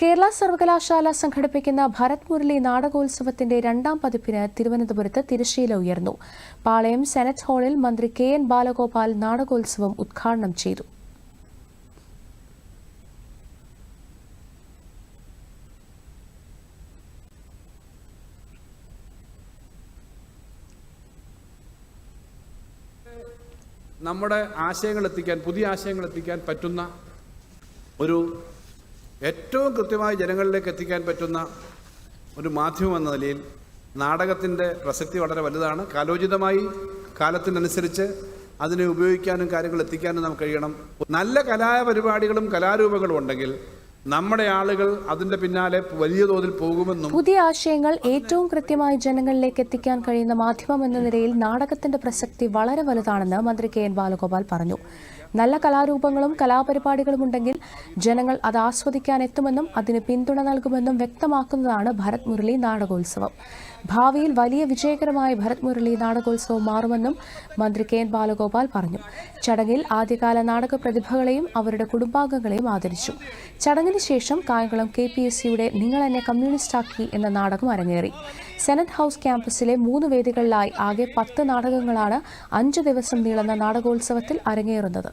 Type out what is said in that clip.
കേരള സർവകലാശാല സംഘടിപ്പിക്കുന്ന ഭരത് മുരളി നാടകോത്സവത്തിന്റെ രണ്ടാം പതിപ്പിന് തിരുവനന്തപുരത്ത് തിരശ്ശീല ഉയർന്നു. പാളയം സെനറ്റ് ഹാളിൽ മന്ത്രി കെ എൻ ബാലഗോപാൽ നാടകോത്സവം ഉദ്ഘാടനം ചെയ്തു. നമ്മുടെ ആശയങ്ങൾ എത്തിക്കാൻ പുതിയ ആശയങ്ങൾ എത്തിക്കാൻ പറ്റുന്ന ഒരു ഏറ്റവും കൃത്യമായി ജനങ്ങളിലേക്ക് എത്തിക്കാൻ പറ്റുന്ന ഒരു മാധ്യമം എന്ന നിലയിൽ നാടകത്തിന്റെ പ്രസക്തി വളരെ വലുതാണ്. കാലോചിതമായി കാലത്തിനനുസരിച്ച് അതിനെ ഉപയോഗിക്കാനും കാര്യങ്ങൾ എത്തിക്കാനും നമുക്ക് കഴിയണം. നല്ല കലാപരിപാടികളും കലാരൂപങ്ങളും ഉണ്ടെങ്കിൽ നമ്മുടെ ആളുകൾ അതിന്റെ പിന്നാലെ വലിയ തോതിൽ പോകുമെന്നും പുതിയ ആശയങ്ങൾ ഏറ്റവും കൃത്യമായി ജനങ്ങളിലേക്ക് എത്തിക്കാൻ കഴിയുന്ന മാധ്യമം എന്ന നിലയിൽ നാടകത്തിന്റെ പ്രസക്തി വളരെ വലുതാണെന്ന് മന്ത്രി കെ എൻ ബാലഗോപാൽ പറഞ്ഞു. നല്ല കലാരൂപങ്ങളും കലാപരിപാടികളും ഉണ്ടെങ്കിൽ ജനങ്ങൾ അത് ആസ്വദിക്കാൻ എത്തുമെന്നും അതിന് പിന്തുണ നൽകുമെന്നും വ്യക്തമാക്കുന്നതാണ് ഭരത് മുരളി നാടകോത്സവം. ഭാവിയിൽ വലിയ വിജയകരമായ ഭരത് മുരളി നാടകോത്സവം മാറുമെന്നും മന്ത്രി കെ എൻ ബാലഗോപാൽ പറഞ്ഞു. ചടങ്ങിൽ ആദ്യകാല നാടക പ്രതിഭകളെയും അവരുടെ കുടുംബാംഗങ്ങളെയും ആദരിച്ചു. ചടങ്ങിന് ശേഷം കായംകുളം കെ പി എസ് സിയുടെ നിങ്ങൾ എന്നെ കമ്മ്യൂണിസ്റ്റാക്കി എന്ന നാടകം അരങ്ങേറി. സെനറ്റ് ഹൌസ് ക്യാമ്പസിലെ മൂന്ന് വേദികളിലായി ആകെ പത്ത് നാടകങ്ങളാണ് അഞ്ചു ദിവസം നീളുന്ന നാടകോത്സവത്തിൽ അരങ്ങേറുന്നത്.